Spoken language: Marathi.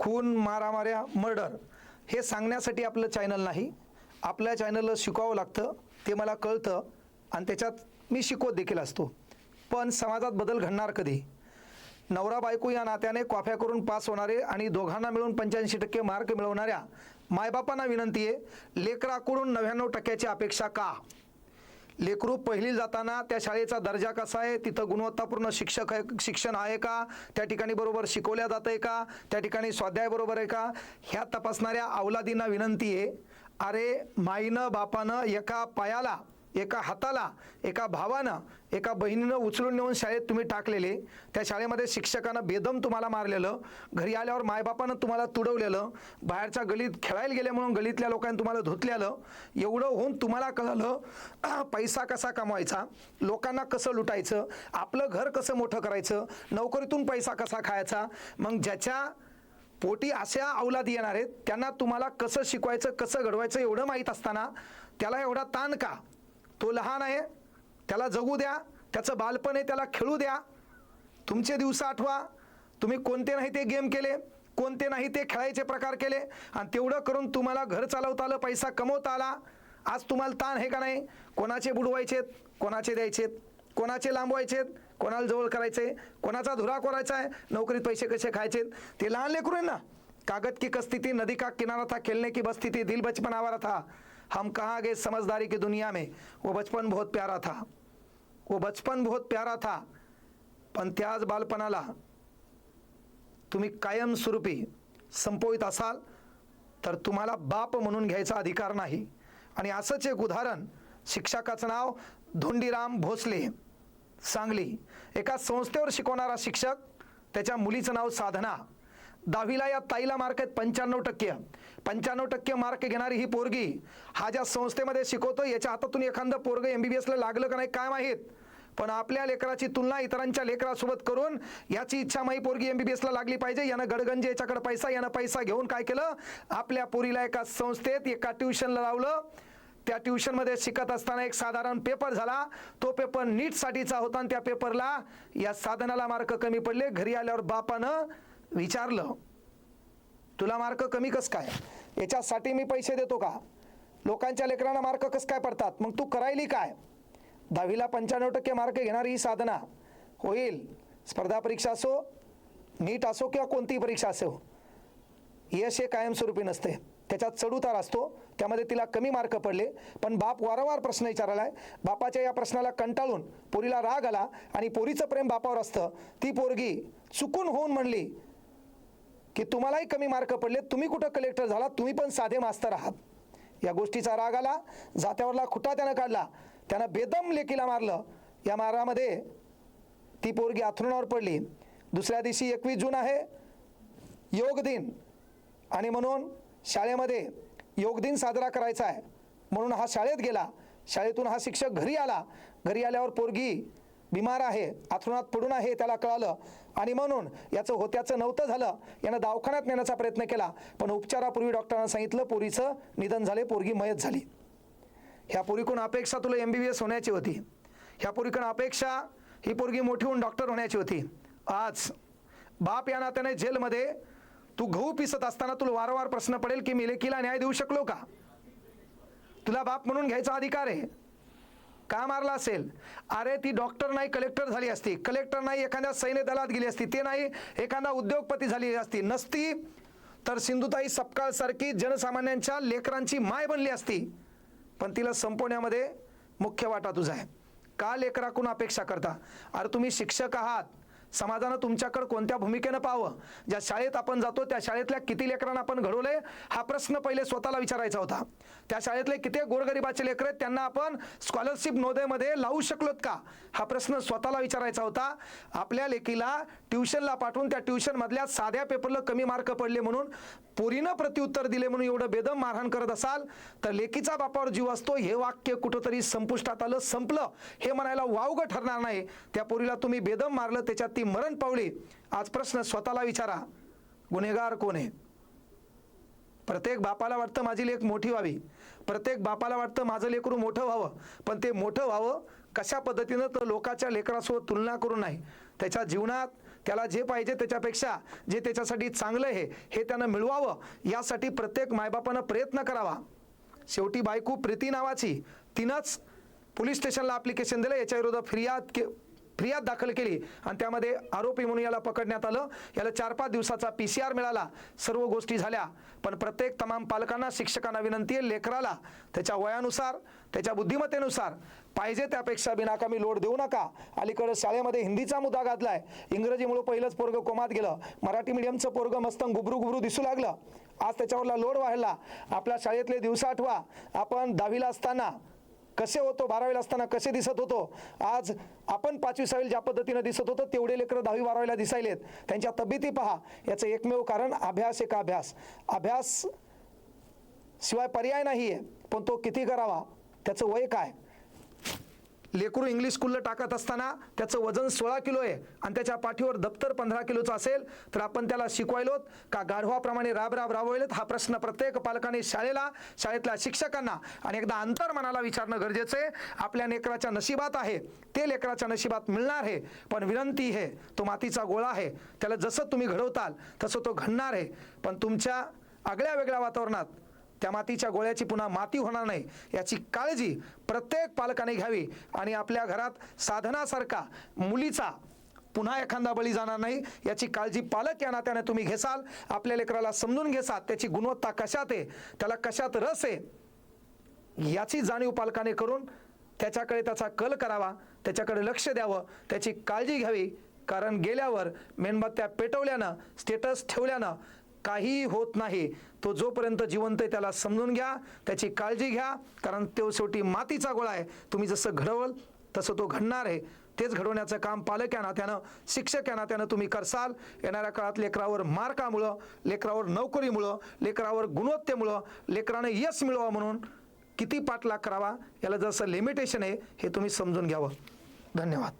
खून मारामाऱ्या मर्डर हे सांगण्यासाठी आपलं चॅनल नाही. आपल्या चॅनलला शिकवावं लागतं ते मला कळतं आणि त्याच्यात मी शिकवत देखील असतो. पण समाजात बदल घडणार कधी? नवरा बायको या नात्याने कॉफ्या करून पास होणारे आणि दोघांना मिळून पंच्याऐंशी टक्के मार्क मिळवणाऱ्या मायबापांना विनंती आहे लेकराकडून नव्याण्णव टक्क्याची अपेक्षा का? लेकरू पहिली जाताना त्या शाळेचा दर्जा कसा आहे? तिथं गुणवत्तापूर्ण शिक्षक शिक्षण आहे का? त्या ठिकाणी बरोबर शिकवल्या जात आहे का? त्या ठिकाणी स्वाध्याय बरोबर आहे का? ह्या तपासणाऱ्या अवलादींना विनंती आहे. अरे माईनं बापानं एका पायाला एका हाताला एका भावानं एका बहिणीनं उचलून नेऊन शाळेत तुम्ही टाकलेले. त्या शाळेमध्ये शिक्षकानं बेदम तुम्हाला मारलेलं. घरी आल्यावर मायबापानं तुम्हाला तुडवलेलं. बाहेरच्या गलीत खेळायला गेले म्हणून गलीतल्या लोकांनी तुम्हाला धुतलेलं. एवढं होऊन तुम्हाला कळलं पैसा कसा कमवायचा? लोकांना कसं लुटायचं? आपलं घर कसं मोठं करायचं? नोकरीतून पैसा कसा खायचा? मग ज्याच्या पोटी अशा अवलाद येणार आहेत त्यांना तुम्हाला कसं शिकवायचं कसं घडवायचं एवढं माहीत असताना त्याला एवढा ताण का? तो लहान आहे त्याला जगू द्या त्याचं बालपण आहे त्याला खेळू द्या. तुमचे दिवस आठवा. तुम्ही कोणते नाही ते गेम केले कोणते नाही ते खेळायचे प्रकार केले आणि तेवढं करून तुम्हाला घर चालवता आलं पैसा कमवता आला. आज तुम्हाला ताण आहे का नाही? कोणाचे बुडवायचेत कोणाचे द्यायचेत कोणाचे लांबवायचेत कोणाला जवळ करायचे कोणाचा धुरा करायचा आहे? नोकरीत पैसे कसे खायचे ते लहान लेकरू आहे ना? कागद की कस्ती थी नदी का किनारा था? खेलने की बस्ती थी दिल बचपन आवारा था. हम कहाँ गए समझदारी की दुनिया में? वो बचपन बहुत प्यारा था। वो बचपन बहुत प्यारा था। पण त्याच बालपणाला तुम्ही कायमस्वरूपी संपवित असाल तर तुम्हाला बाप म्हणून घ्यायचा अधिकार नाही. आणि असंच एक उदाहरण शिक्षकाचं नाव धोंडीराम भोसले. सांगली. एका संस्थेवर शिकवणारा शिक्षक त्याच्या मुलीचं नाव साधना. दहावीला या ताईला मार्क आहेत पंच्याण्णव टक्के. पंच्याण्णव टक्के मार्क घेणारी ही पोरगी हा ज्या संस्थेमध्ये शिकवतो याच्या हातातून एखादं पोरग एम बी बी एसला लागलं का नाही काय माहीत? पण आपल्या लेकराची तुलना इतरांच्या लेकरासोबत करून याची इच्छा माही पोरगी एम बी बी एसला लागली पाहिजे. यानं गडगंज याच्याकडे पैसा यानं पैसा घेऊन काय केलं? आपल्या पोरीला एका संस्थेत एका ट्युशनला लावलं. त्या ट्युशनमध्ये शिकत असताना एक साधारण पेपर झाला. तो पेपर नीटसाठीचा होता आणि त्या पेपरला या साधनाला मार्क कमी पडले. घरी आल्यावर बापानं विचारलं तुला मार्क कमी कस काय? याच्यासाठी मी पैसे देतो का? लोकांच्या लेकरांना मार्क कस काय पडतात? मग तू करायली काय? दहावीला पंच्याण्णव टक्के मार्क घेणारी ही साधना. होईल. स्पर्धा परीक्षा असो नीट असो किंवा कोणतीही परीक्षा असो यश हे कायमस्वरूपी नसते. त्याच्यात चढउतार असतो. त्यामध्ये तिला कमी मार्क पडले. पण बाप वारंवार प्रश्न विचारला आहे बापाच्या या प्रश्नाला कंटाळून पोरीला राग आला आणि पोरीचं प्रेम बापावर असतं. ती पोरगी चुकून होऊन म्हणली की तुम्हालाही कमी मार्क पडले तुम्ही कुठं कलेक्टर झाला तुम्ही पण साधे मास्तर आहात. या गोष्टीचा राग आला जात्यावरला खुटा त्यानं काढला त्यानं बेदम लेकीला मारलं. या मारामध्ये ती पोरगी आथरुणावर पडली. दुसऱ्या दिवशी एकवीस जून आहे योग दिन. आणि म्हणून शाळेमध्ये योग दिन साजरा करायचा आहे. म्हणून हा शाळेत गेला. शाळेतून हा शिक्षक घरी आला. घरी आल्यावर पोरगी बिमार आहे आथरुणात पडून आहे त्याला कळालं. आणि म्हणून याचं होत्याचं नव्हतं झालं. यानं दवाखान्यात नेण्याचा प्रयत्न केला. पण उपचारापूर्वी डॉक्टरांना सांगितलं पोरीचं निधन झाले पोरगी मयत झाली. ह्या पोरीकडून अपेक्षा तुला एम बी बी एस होण्याची होती. ह्या पोरीकडून अपेक्षा ही पोरगी मोठी होऊन डॉक्टर होण्याची होती. आज बाप या नात्याने जेलमध्ये तू गहू पिसत असताना तुला वारंवार प्रश्न पडेल की मी लेकीला न्याय देऊ शकलो का? तुला बाप म्हणून घ्यायचा अधिकार आहे. का मारला असेल? अरे ती डॉक्टर नाही कलेक्टर झाली असती. कलेक्टर नाही एखाद्या सैन्य दलात गेली असती. ते नाही एखादा उद्योगपती झाली असती. नसती तर सिंधुताई सपकाळसारखी जनसामान्यांच्या लेकरांची माय बनली असती. पण तिला संपवण्यामध्ये मुख्य वाटा तुझा आहे. का लेकराकडून अपेक्षा करता? अरे तुम्ही शिक्षक आहात. समाजानं तुमच्याकडे कोणत्या भूमिकेनं पाहावं? ज्या शाळेत आपण जातो त्या शाळेतल्या किती लेकरांना आपण घडवले हा प्रश्न पहिले स्वतःला विचारायचा होता. त्या शाळेतले किती गोरगरिबाचे लेकर आहेत त्यांना आपण स्कॉलरशिप नोंदेमध्ये लावू शकलोत का? हा प्रश्न स्वतःला विचारायचा होता. आपल्या लेकीला ट्युशनला पाठवून त्या ट्युशनमधल्या साध्या पेपरला कमी मार्क पडले म्हणून पोरीनं प्रत्युत्तर दिले म्हणून एवढं बेदम मारहाण करत असाल तर लेकीचा बापावर जीव असतो हे वाक्य कुठंतरी संपुष्टात आलं संपलं. हे म्हणायला वावगं ठरणार नाही. त्या पोरीला तुम्ही बेदम मारलं त्याच्यात ती मरण पावली. आज प्रश्न स्वतःला विचारा. गुन्हेगार कोण आहे? प्रत्येक बापाला वाटतं माझी लेख मोठी व्हावी. प्रत्येक बापाला वाटतं माझं लेकरू मोठं व्हावं. पण ते मोठं व्हावं कशा पद्धतीनं तर लोकाच्या लेकरासोबत तुलना करून नाही त्याच्या जीवनात त्याला जे पाहिजे त्याच्यापेक्षा जे त्याच्यासाठी चांगलं आहे हे त्यानं मिळवावं. यासाठी प्रत्येक मायबापानं प्रयत्न करावा. शेवटी बायको प्रीती नावाची तिनंच पोलीस स्टेशनला ॲप्लिकेशन दिलं. याच्याविरोधात फिर्याद के फिर्याद दाखल केली. आणि त्यामध्ये आरोपी म्हणून याला पकडण्यात आलं. याला चार पाच दिवसाचा पी सी आर मिळाला. सर्व गोष्टी झाल्या. पण प्रत्येक तमाम पालकांना शिक्षकांना विनंती आहे लेकराला त्याच्या वयानुसार त्याच्या बुद्धिमत्तेनुसार पाहिजे त्यापेक्षा बिनाकामी लोड देऊ नका. अलीकडे शाळेमध्ये हिंदीचा मुद्दा घातलाय इंग्रजीमुळे पहिलंच पोरगं कोमात गेलं. मराठी मिडियमचं पोरगं मस्त गुबरू गुबरू दिसू लागलं. आज त्याच्यावरला लोड वाढला आपल्या शाळेतले दिवस आठवा. आपण दहावीला असताना कसे होतो बारावीला असताना कसे दिसत होतो? आज आपण पाचवी सहावी ज्या पद्धतीनं दिसत होतो तेवढे लेकरं दहावी बारावीला दिसायलेत. त्यांच्या तब्येती पहा. याचं एकमेव कारण अभ्यास एक अभ्यास. अभ्यास शिवाय पर्याय नाही आहे पण तो किती करावा? त्याचं वय काय? लेकरू इंग्लिश स्कूलला टाकत असताना त्याचं वजन सोळा किलो आहे आणि त्याच्या पाठीवर दप्तर पंधरा किलोचं असेल तर आपण त्याला शिकवायलोत का गाढवाप्रमाणे राब राब राबवलेत? हा प्रश्न प्रत्येक पालकाने शाळेला शाळेतल्या शिक्षकांना आणि एकदा अंतर मनाला विचारणं गरजेचं आहे. आपल्या लेकराच्या नशिबात आहे. ते लेकराच्या नशिबात मिळणार आहे पण विनंती आहे तो मातीचा गोळा आहे. त्याला जसं तुम्ही घडवताल तसं तो घडणार आहे. पण तुमच्या आगळ्या वेगळ्या वातावरणात त्या मातीच्या गोळ्याची पुन्हा माती होणार नाही याची काळजी प्रत्येक पालकाने घ्यावी आणि आपल्या घरात साधनासारखा मुलीचा पुन्हा एखादा बळी जाणार नाही याची काळजी पालक या नात्याने तुम्ही घेसाल आपल्या लेकराला समजून घेसाल त्याची गुणवत्ता कशात आहे त्याला कशात रस आहे याची जाणीव पालकाने करून त्याच्याकडे त्याचा कल करावा त्याच्याकडे लक्ष द्यावं त्याची काळजी घ्यावी कारण गेल्यावर मेणबत्त्या पेटवल्यानं स्टेटस ठेवल्यानं काहीही होत नाही. तो जोपर्यंत जिवंत आहे त्याला समजून घ्या त्याची काळजी घ्या कारण तो शेवटी मातीचा गोळा आहे. तुम्ही जसं घडवल तसं तो घडणार आहे. तेच घडवण्याचं काम पालक या नात्यानं शिक्षक या नात्यानं तुम्ही करसाल. येणाऱ्या काळात लेकरावर मार्कामुळं लेकरावर नोकरीमुळं लेकरावर गुणवत्तेमुळं लेकरानं यश मिळवा म्हणून किती पाठलाग करावा याला जसं लिमिटेशन आहे हे तुम्ही समजून घ्यावं. धन्यवाद.